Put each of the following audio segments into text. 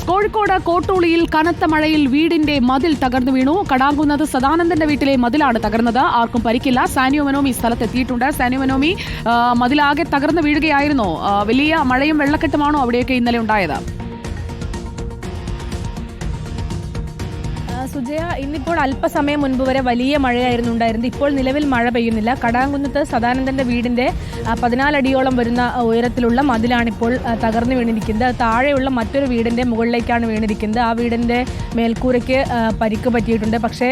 കോഴിക്കോട് കോട്ടൂളിയിൽ കനത്ത മഴയിൽ വീടിന്റെ മതിൽ തകർന്നു വീണു. കടാങ്കുന്നത് സദാനന്ദന്റെ വീട്ടിലെ മതിലാണ് തകർന്നത്. ആർക്കും പരിക്കില്ല. സാനിയോ മനോമി സ്ഥലത്തെത്തിയിട്ടുണ്ട് സാനിയോ മനോമി മതിലാകെ തകർന്നു വീഴുകയായിരുന്നു. വലിയ മഴയും വെള്ളക്കെട്ടുമാണോ അവിടെയൊക്കെ ഇന്നലെ ഉണ്ടായത്? സുജയ ഇന്നിപ്പോൾ അല്പസമയം മുൻപ് വരെ വലിയ മഴയായിരുന്നു ഉണ്ടായിരുന്നത്. ഇപ്പോൾ നിലവിൽ മഴ പെയ്യുന്നില്ല. കടാങ്കുന്നത്ത് സദാനന്ദന്റെ വീടിന്റെ പതിനാലടിയോളം വരുന്ന ഉയരത്തിലുള്ള മതിലാണിപ്പോൾ തകർന്നു വീണിരിക്കുന്നത്. താഴെയുള്ള മറ്റൊരു വീടിന്റെ മുകളിലേക്കാണ് വീണിരിക്കുന്നത്. ആ വീടിന്റെ മേൽക്കൂരയ്ക്ക് പരിക്ക് പറ്റിയിട്ടുണ്ട്. പക്ഷേ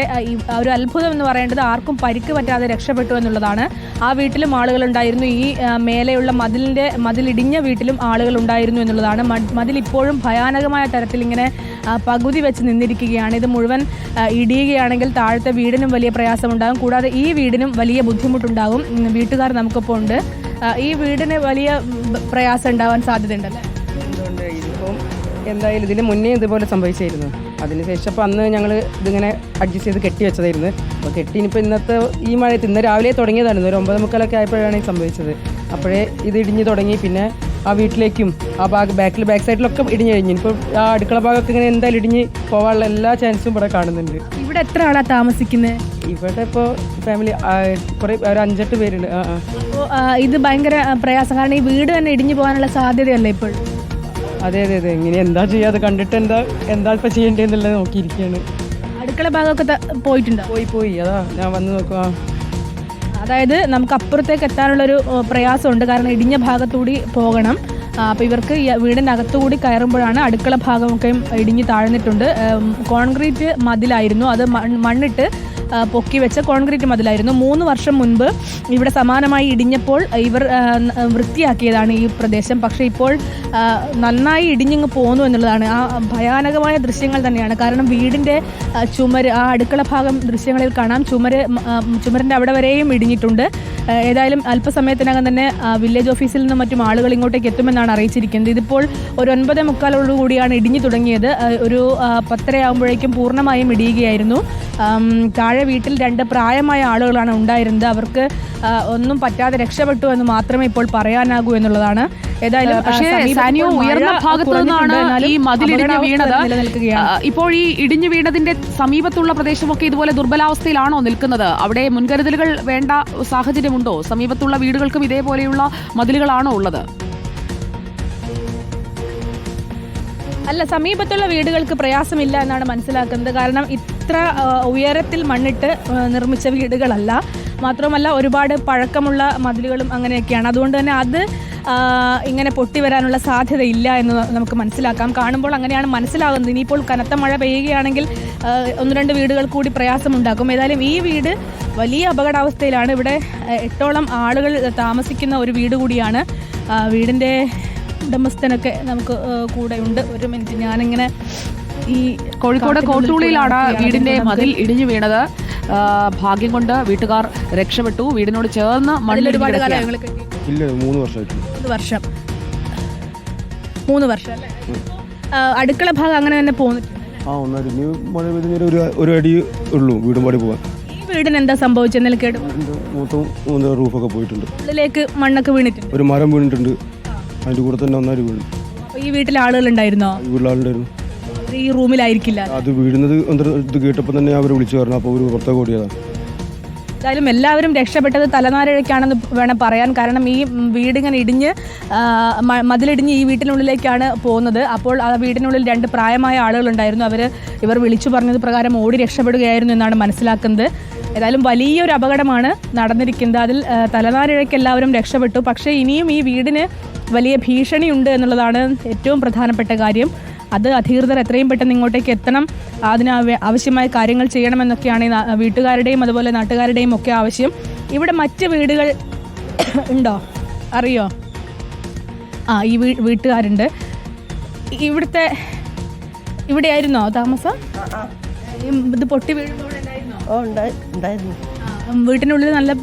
ഒരു അത്ഭുതം എന്ന് പറയേണ്ടത് ആർക്കും പരിക്ക് പറ്റാതെ രക്ഷപ്പെട്ടു എന്നുള്ളതാണ്. ആ വീട്ടിലും ആളുകളുണ്ടായിരുന്നു ഈ മേലെയുള്ള മതിലിന്റെ മതിലിടിഞ്ഞ വീട്ടിലും ആളുകൾ ഉണ്ടായിരുന്നു എന്നുള്ളതാണ്. മതിൽ ഇപ്പോഴും ഭയാനകമായ തരത്തിൽ ഇങ്ങനെ പകുതി വെച്ച് നിന്നിരിക്കുകയാണ്. ഇത് മുഴുവൻ ഇടിയുകയാണെങ്കിൽ താഴത്തെ വീടിനും വലിയ പ്രയാസമുണ്ടാകും. കൂടാതെ ഈ വീടിനും വലിയ ബുദ്ധിമുട്ടുണ്ടാകും. വീട്ടുകാർ നമുക്കിപ്പോൾ ഉണ്ട്. ഈ വീടിന് വലിയ പ്രയാസം ഉണ്ടാവാൻ സാധ്യതയുണ്ടല്ലേ? എന്തായാലും ഇതിന് മുന്നേ ഇതുപോലെ സംഭവിച്ചായിരുന്നു. അതിനുശേഷം അപ്പോൾ അന്ന് ഞങ്ങൾ ഇതിങ്ങനെ അഡ്ജസ്റ്റ് ചെയ്ത് കെട്ടി വെച്ചതായിരുന്നു. അപ്പോൾ കെട്ടി ഇന്നത്തെ ഈ മഴയത്ത് ഇന്ന് രാവിലെ തുടങ്ങിയതായിരുന്നു ഒരു ഒമ്പത് മുക്കാലൊക്കെ ആയപ്പോഴാണ് ഈ സംഭവിച്ചത്. അപ്പോഴേ ഇത് ഇടിഞ്ഞ് തുടങ്ങി. പിന്നെ ആ വീട്ടിലേക്കും ആ ഭാഗം ബാക്കിൽ ബാക്ക് സൈഡിലൊക്കെ ഇടിഞ്ഞു കഴിഞ്ഞു. ഇപ്പോൾ ആ അടുക്കള ഭാഗമൊക്കെ ഇങ്ങനെ എന്തായാലും ഇടിഞ്ഞ് പോകാനുള്ള എല്ലാ ചാൻസും ഇവിടെ കാണുന്നുണ്ട്. ഇവിടെ എത്ര ആളാ താമസിക്കുന്നത് ഇവിടെ ഇപ്പോൾ ഫാമിലി കുറേ ഒരു അഞ്ചെട്ട് പേരുണ്ട്. ആ ആ. ഇത് ഭയങ്കര പ്രയാസം. കാരണം ഈ വീട് തന്നെ ഇടിഞ്ഞു പോകാനുള്ള സാധ്യതയല്ലേ ഇപ്പോൾ? അതെ അതെ അതെ. ഇങ്ങനെ എന്താ ചെയ്യാതെ കണ്ടിട്ട് എന്താ എന്താ ഇപ്പം ചെയ്യേണ്ടതെന്നുള്ളത് നോക്കിയിരിക്കുകയാണ്. അടുക്കള ഭാഗമൊക്കെ പോയിട്ടുണ്ടോ? പോയി പോയി. അതാ ഞാൻ വന്ന് നോക്കുക അതായത് നമുക്ക് അപ്പുറത്തേക്ക് എത്താനുള്ളൊരു പ്രയാസമുണ്ട്. കാരണം ഇടിഞ്ഞ ഭാഗത്തുകൂടി പോകണം. അപ്പോൾ ഇവർക്ക് വീടിന്റെ അകത്തുകൂടി കയറുമ്പോഴാണ് അടുക്കള ഭാഗമൊക്കെ ഇടിഞ്ഞ് താഴ്ന്നിട്ടുണ്ട്. കോൺക്രീറ്റ് മതിലായിരുന്നു. അത് മണ്ണിട്ട് പൊക്കി വെച്ച കോൺക്രീറ്റ് മതിലായിരുന്നു. മൂന്ന് വർഷം മുൻപ് ഇവിടെ സമാനമായി ഇടിഞ്ഞപ്പോൾ ഇവർ വൃത്തിയാക്കിയതാണ് ഈ പ്രദേശം. പക്ഷേ ഇപ്പോൾ നന്നായി ഇടിഞ്ഞിങ്ങ് പോന്നു എന്നുള്ളതാണ്. ആ ഭയാനകമായ ദൃശ്യങ്ങൾ തന്നെയാണ്. കാരണം വീടിന്റെ ചുമര് ആ അടുക്കള ഭാഗം ദൃശ്യങ്ങളിൽ കാണാം. ചുമര് ചുമരിന്റെ അവിടെ വരെയും ഇടിഞ്ഞിട്ടുണ്ട്. ഏതായാലും അല്പസമയത്തിനകം തന്നെ വില്ലേജ് ഓഫീസിൽ നിന്നും മറ്റും ആളുകൾ ഇങ്ങോട്ടേക്ക് എത്തുമെന്നാണ് അറിയിച്ചിരിക്കുന്നത്. ഇതിപ്പോൾ ഒരു ഒൻപത് മുക്കാലോടു കൂടിയാണ് ഇടിഞ്ഞു തുടങ്ങിയത്. ഒരു പത്തരയാകുമ്പോഴേക്കും പൂർണമായും ഇടിയുകയായിരുന്നു. ആം, താഴെ വീട്ടിൽ രണ്ട് പ്രായമായ ആളുകളാണ് ഉണ്ടായിരുന്നത്. അവർക്ക് ഒന്നും പറ്റാതെ രക്ഷപ്പെട്ടു എന്ന് മാത്രമേ ഇപ്പോൾ പറയാനാകൂ എന്നുള്ളതാണ്. ഏതായാലും പക്ഷേ സാനിയോ ഇപ്പോൾ ഉയർന്ന ഭാഗത്തു നിന്നാണ് ഈ മതിലിടിഞ്ഞ് അപകടാവസ്ഥ വീണത്. ഇപ്പോൾ ഈ ഇടിഞ്ഞു വീണതിന്റെ സമീപത്തുള്ള പ്രദേശമൊക്കെ ഇതുപോലെ ദുർബലാവസ്ഥയിലാണോ നിൽക്കുന്നത്? അവിടെ മുൻകരുതലുകൾ വേണ്ട സാഹചര്യമുണ്ടോ? സമീപത്തുള്ള വീടുകൾക്കും ഇതേപോലെയുള്ള മതിലുകളാണോ ഉള്ളത്? അല്ല സമീപത്തുള്ള വീടുകൾക്ക് പ്രയാസമില്ല എന്നാണ് മനസ്സിലാക്കുന്നത്. കാരണം ഇത്ര ഉയരത്തിൽ മണ്ണിട്ട് നിർമ്മിച്ച വീടുകളല്ല. മാത്രമല്ല ഒരുപാട് പഴക്കമുള്ള മതിലുകളും അങ്ങനെയൊക്കെയാണ്. അതുകൊണ്ട് തന്നെ അത് ഇങ്ങനെ പൊട്ടി വരാനുള്ള സാധ്യതയില്ല എന്ന് നമുക്ക് മനസ്സിലാക്കാം. കാണുമ്പോൾ അങ്ങനെയാണ് മനസ്സിലാകുന്നത്. ഇനിയിപ്പോൾ കനത്ത മഴ പെയ്യുകയാണെങ്കിൽ ഒന്ന് രണ്ട് വീടുകൾ കൂടി പ്രയാസമുണ്ടാക്കും. ഏതായാലും ഈ വീട് വലിയ അപകടാവസ്ഥയിലാണ്. ഇവിടെ എട്ടോളം ആളുകൾ താമസിക്കുന്ന ഒരു വീട് കൂടിയാണ്. വീടിന്റെ ഉടമസ്ഥനൊക്കെ നമുക്ക് ഏഹ്, കൂടെ ഉണ്ട്. ഒരു മിനിറ്റ് ഞാനിങ്ങനെ ഈ കോഴിക്കോട് കോട്ടുള്ളിയിലാണ് കോട്ടൂളിയിലാണ് വീടിന്റെ മതിൽ ഇടിഞ്ഞു വീണത്. ഭാഗ്യം കൊണ്ട് വീട്ടുകാർ രക്ഷപ്പെട്ടു. വീടിനോട് ചേർന്ന് കെട്ടി. ഇല്ല മൂന്ന് വർഷമായിട്ടുണ്ട് മൂന്ന് വർഷം. മൂന്ന് വർഷം അടുക്കള ഭാഗം അങ്ങനെ തന്നെ പോന്നിട്ടുണ്ട്. ആ ഒന്നായിട്ട്. ഇനി മഴ പെയ്തതിന് ഒരു ഒരു അടി ഉള്ളൂ വീടും പാടി പോകാൻ ഈ വീടിന് എന്താ സംഭവിച്ചത്? എന്തെങ്കിലും കേട് എന്റെ മൊത്തം റൂഫൊക്കെ പോയിട്ടുണ്ട്. ഉള്ളിലേക്ക് മണ്ണൊക്കെ വീണിട്ടുണ്ട്. ഒരു മരം വീണിട്ടുണ്ട്. അതിന്റെ കൂടെ തന്നെ ഒന്നായിട്ട് വീണു. ഈ വീട്ടിൽ ആളുകൾ ഉണ്ടായിരുന്നോ? ഈ വീട്ടിലാളുണ്ടായിരുന്നു അവർ ഈ റൂമിലായിരിക്കില്ല. അത് വീഴുന്നത് ഇത് കേട്ടപ്പോൾ തന്നെ അവർ വിളിച്ചു പറഞ്ഞു. അപ്പോൾ ഒരു പുറത്തേക്ക് ഓടിയതാണ് എന്തായാലും എല്ലാവരും രക്ഷപ്പെട്ടത് തലനാരിഴയ്ക്കാണെന്ന് വേണം പറയാൻ. കാരണം ഈ വീടിങ്ങനെ ഇടിഞ്ഞ് മതിലിടിഞ്ഞ് ഈ വീട്ടിനുള്ളിലേക്കാണ് പോകുന്നത്. അപ്പോൾ ആ വീടിനുള്ളിൽ രണ്ട് പ്രായമായ ആളുകളുണ്ടായിരുന്നു. അവർ ഇവർ വിളിച്ചു പറഞ്ഞത് പ്രകാരം ഓടി രക്ഷപ്പെടുകയായിരുന്നു എന്നാണ് മനസ്സിലാക്കുന്നത്. ഏതായാലും വലിയൊരു അപകടമാണ് നടന്നിരിക്കുന്നത്. അതിൽ തലനാരിഴയ്ക്ക് എല്ലാവരും രക്ഷപ്പെട്ടു. പക്ഷേ ഇനിയും ഈ വീടിന് വലിയ ഭീഷണിയുണ്ട് എന്നുള്ളതാണ് ഏറ്റവും പ്രധാനപ്പെട്ട കാര്യം. അത് അധികൃതർ എത്രയും പെട്ടെന്ന് ഇങ്ങോട്ടേക്ക് എത്തണം. അതിന് ആവ- ആവശ്യമായ കാര്യങ്ങൾ ചെയ്യണമെന്നൊക്കെയാണ് വീട്ടുകാരുടെയും അതുപോലെ നാട്ടുകാരുടെയും ഒക്കെ ആവശ്യം. ഇവിടെ മറ്റ് വീടുകൾ ഉണ്ടോ? അറിയോ? ആ ഈ വീ വീട്ടുകാരുണ്ട്. ഇവിടുത്തെ ഇവിടെയായിരുന്നോ താമസം? ഇത് പൊട്ടി വീഴുമ്പോൾ ഉണ്ടായിരുന്നോ? വീട്ടിനുള്ളിൽ നല്ല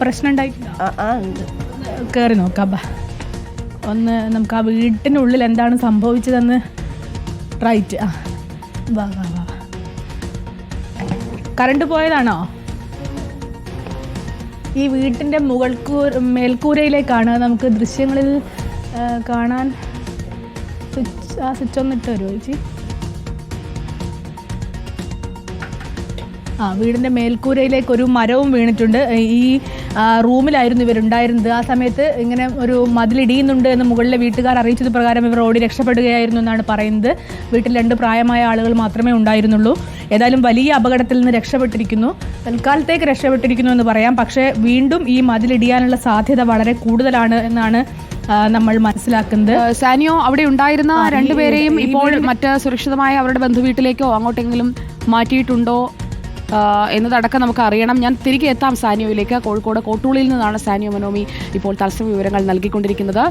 പ്രശ്നം ഉണ്ടായിട്ടുണ്ടോ? കയറി നോക്കാം ഒന്ന് നമുക്ക് ആ വീട്ടിനുള്ളിൽ എന്താണ് സംഭവിച്ചതെന്ന് റൈറ്റ് ആ. വാ വാ വാ. കറണ്ട് പോയതാണോ? ഈ വീട്ടിന്റെ മുകൾക്കൂർ മേൽക്കൂരയിലേക്കാണ് നമുക്ക് ദൃശ്യങ്ങളിൽ കാണാൻ സ്വിച്ച് ആ സ്വിച്ച് ഒന്ന് ഇട്ട് വരുമോ ചേച്ചി? ആ വീടിന്റെ മേൽക്കൂരയിലേക്ക് ഒരു മരവും വീണിട്ടുണ്ട്. ഈ റൂമിലായിരുന്നു ഇവരുണ്ടായിരുന്നത്. ആ സമയത്ത് ഇങ്ങനെ ഒരു മതിലിടിയുന്നുണ്ട് എന്ന് മുകളിലെ വീട്ടുകാർ അറിയിച്ചത് പ്രകാരം ഇവർ ഓടി രക്ഷപ്പെടുകയായിരുന്നു എന്നാണ് പറയുന്നത്. വീട്ടിൽ രണ്ട് പ്രായമായ ആളുകൾ മാത്രമേ ഉണ്ടായിരുന്നുള്ളൂ. ഏതായാലും വലിയ അപകടത്തിൽ നിന്ന് രക്ഷപ്പെട്ടിരിക്കുന്നു. തൽക്കാലത്തേക്ക് രക്ഷപ്പെട്ടിരിക്കുന്നു എന്ന് പറയാം. പക്ഷേ വീണ്ടും ഈ മതിലിടിയാനുള്ള സാധ്യത വളരെ കൂടുതലാണ് എന്നാണ് നമ്മൾ മനസ്സിലാക്കുന്നത്. സാനിയോ അവിടെ ഉണ്ടായിരുന്ന രണ്ടുപേരെയും ഇപ്പോൾ മറ്റ് സുരക്ഷിതമായ അവരുടെ ബന്ധുവീട്ടിലേക്കോ അങ്ങോട്ടെങ്കിലും മാറ്റിയിട്ടുണ്ടോ? എന്നതടക്കം നമുക്ക് അറിയണം. ഞാൻ തിരികെ എത്താം സാനിയോയിലേക്ക്. കോഴിക്കോട് കോട്ടൂളിൽ നിന്നാണ് സാനിയോ മനോമി ഇപ്പോൾ തത്സവ വിവരങ്ങൾ നൽകിക്കൊണ്ടിരിക്കുന്നത്.